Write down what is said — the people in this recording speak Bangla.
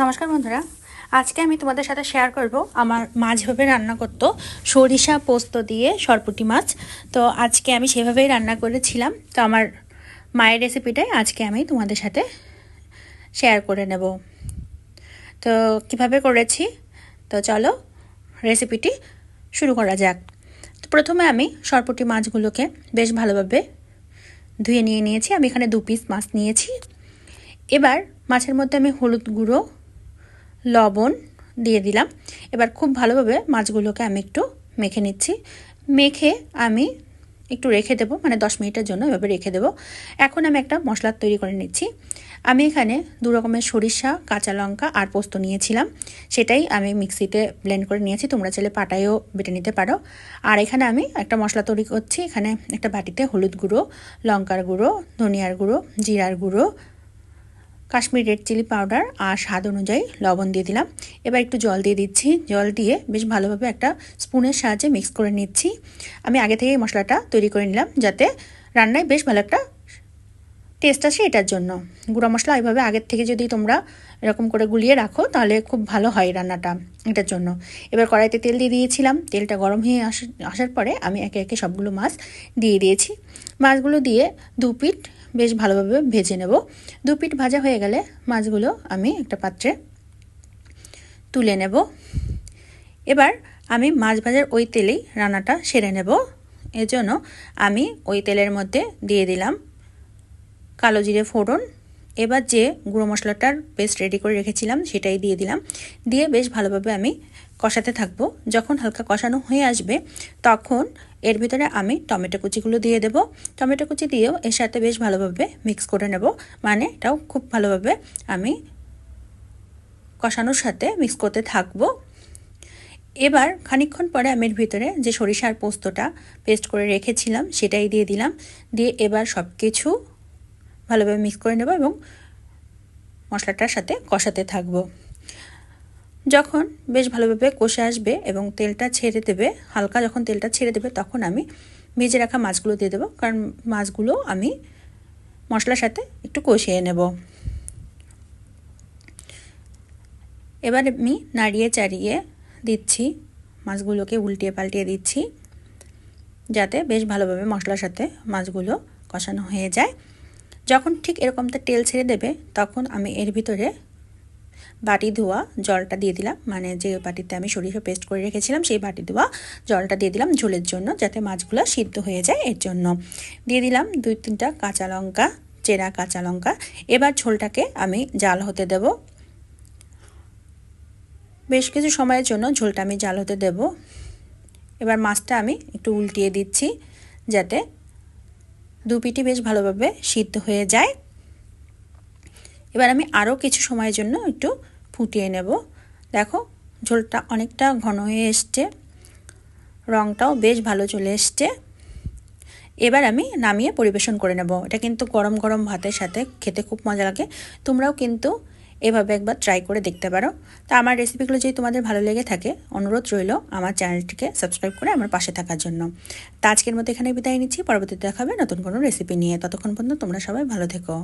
নমস্কার বন্ধুরা। আজকে আমি তোমাদের সাথে শেয়ার করব আমার মা যেভাবে রান্না করতো সরিষা পোস্ত দিয়ে সরপুটি মাছ। তো আজকে আমি সেভাবেই রান্না করেছিলাম। তো আমার মায়ের রেসিপিটাই আজকে আমি তোমাদের সাথে শেয়ার করে নেব। তো কীভাবে করেছি? তো চলো রেসিপিটি শুরু করা যাক। তো প্রথমে আমি সরপুটি মাছগুলোকে বেশ ভালোভাবে ধুয়ে নিয়ে নিয়েছি। আমি এখানে দু পিস মাছ নিয়েছি। এবার মাছের মধ্যে আমি হলুদ গুঁড়ো লবণ দিয়ে দিলাম। এবার খুব ভালোভাবে মাছগুলোকে আমি একটু মেখে নিচ্ছি। মেখে আমি একটু রেখে দেবো মানে দশ মিনিটের জন্য এভাবে রেখে দেবো। এখন আমি একটা মশলা তৈরি করে নিচ্ছি। আমি এখানে দু রকমের সরিষা, কাঁচা লঙ্কা আর পোস্ত নিয়েছিলাম। সেটাই আমি মিক্সিতে ব্লেন্ড করে নিয়েছি। তোমরা চাইলে পাটায়ও বেটে নিতে পারো। আর এখানে আমি একটা মশলা তৈরি করছি। এখানে একটা বাটিতে হলুদ গুঁড়ো, লঙ্কার গুঁড়ো, ধনিয়ার গুঁড়ো, জিরার গুঁড়ো কাশ্মীর রেড চিলি পাউডার আর স্বাদ অনুযায়ী লবণ দিয়ে দিলাম। এবার একটু জল দিয়ে দিচ্ছি। জল দিয়ে বেশ ভালোভাবে একটা স্পুনের সাহায্যে মিক্স করে নিচ্ছি। আমি আগে থেকেই মশলাটা তৈরি করে নিলাম যাতে রান্নায় বেশ ভালো একটা টেস্ট আসে এটার জন্য। গুঁড়ো মশলা এইভাবে আগের থেকে যদি তোমরা এরকম করে গুলিয়ে রাখো, তাহলে খুব ভালো হয় রান্নাটা এটার জন্য। এবার কড়াইতে তেল দিয়ে দিয়েছিলাম। তেলটা গরম হয়ে আসার পরে আমি একে একে সবগুলো মাছ দিয়ে দিয়েছি। মাছগুলো দিয়ে দু পিঠ বেশ ভালোভাবে ভেজে নেব। দু পিঠ ভাজা হয়ে গেলে মাছগুলো আমি একটা পাত্রে তুলে নেব। এবার আমি মাছ ভাজার ওই তেলেই রান্নাটা সেরে নেব। এজন্য আমি ওই তেলের মধ্যে দিয়ে দিলাম কালো জিরে ফোড়ন এবার যে গুঁড়ো মশলাটার পেস্ট রেডি করে রেখেছিলাম, সেটাই দিয়ে দিলাম। দিয়ে বেশ ভালোভাবে আমি কষাতে থাকব। যখন হালকা কষানো হয়ে আসবে, তখন এর ভিতরে আমি টমেটো কুচিগুলো দিয়ে দেব। টমেটো কুচি দিয়েও এর সাথে বেশ ভালোভাবে মিক্স করে নেব। মানে এটাও খুব ভালোভাবে আমি কষানোর সাথে মিক্স করতে থাকব। এবার খানিক্ষণ পরে আমি এর ভিতরে যে সরিষার পোস্তটা পেস্ট করে রেখেছিলাম, সেটাই দিয়ে দিলাম। দিয়ে এবার সব কিছু ভালোভাবে মিক্স করে নেব এবং মশলাটার সাথে কষাতে থাকব। যখন বেশ ভালোভাবে কষে আসবে এবং তেলটা ছেড়ে দেবে, হালকা যখন তেলটা ছেড়ে দেবে তখন আমি ভেজে রাখা মাছগুলো দিয়ে দেবো, কারণ মাছগুলো আমি মশলার সাথে একটু কষিয়ে নেব। এবার আমি নাড়িয়ে চাড়িয়ে দিচ্ছি, মাছগুলোকে উল্টিয়ে পাল্টিয়ে দিচ্ছি, যাতে বেশ ভালোভাবে মশলার সাথে মাছগুলো কষানো হয়ে যায়। যখন ঠিক এরকম এরকমটা তেল ছেড়ে দেবে, তখন আমি এর ভিতরে বাটি ধোয়া জলটা দিয়ে দিলাম। মানে যে বাটিতে আমি সরিষা পেস্ট করে রেখেছিলাম, সেই বাটি ধোয়া জলটা দিয়ে দিলাম ঝোলের জন্য যাতে মাছগুলো সিদ্ধ হয়ে যায় এর জন্য। দিয়ে দিলাম দুই তিনটা কাঁচা লঙ্কা, চেরা কাঁচা লঙ্কা। এবার ঝোলটাকে আমি জাল হতে দেব। বেশ কিছু সময়ের জন্য ঝোলটা আমি জাল হতে দেব। এবার মাছটা আমি একটু উল্টিয়ে দিচ্ছি যাতে দু পিটি বেশ ভালোভাবে সিদ্ধ হয়ে যায়। এবার আমি আরও কিছু সময়ের জন্য একটু ফুটিয়ে নেব। দেখো, ঝোলটা অনেকটা ঘন হয়ে এসছে। রঙটাও বেশ ভালো চলে এসছে। এবার আমি নামিয়ে পরিবেশন করে নেব। এটা কিন্তু গরম গরম ভাতের সাথে খেতে খুব মজা লাগে। তোমরাও কিন্তু এভাবে একবার ট্রাই করে দেখতে পারো। তো আমার রেসিপিগুলো যদি তোমাদের ভালো লেগে থাকে, অনুরোধ রইল আমার চ্যানেলটিকে সাবস্ক্রাইব করে আমার পাশে থাকার জন্য। তা আজকের মতো এখানে বিদায় নিচ্ছি, পরবর্তীতে দেখাবে নতুন কোনো রেসিপি নিয়ে। ততক্ষণ পর্যন্ত তোমরা সবাই ভালো থেকো।